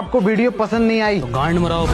आपको वीडियो पसंद नहीं आई तो गांड मराओ।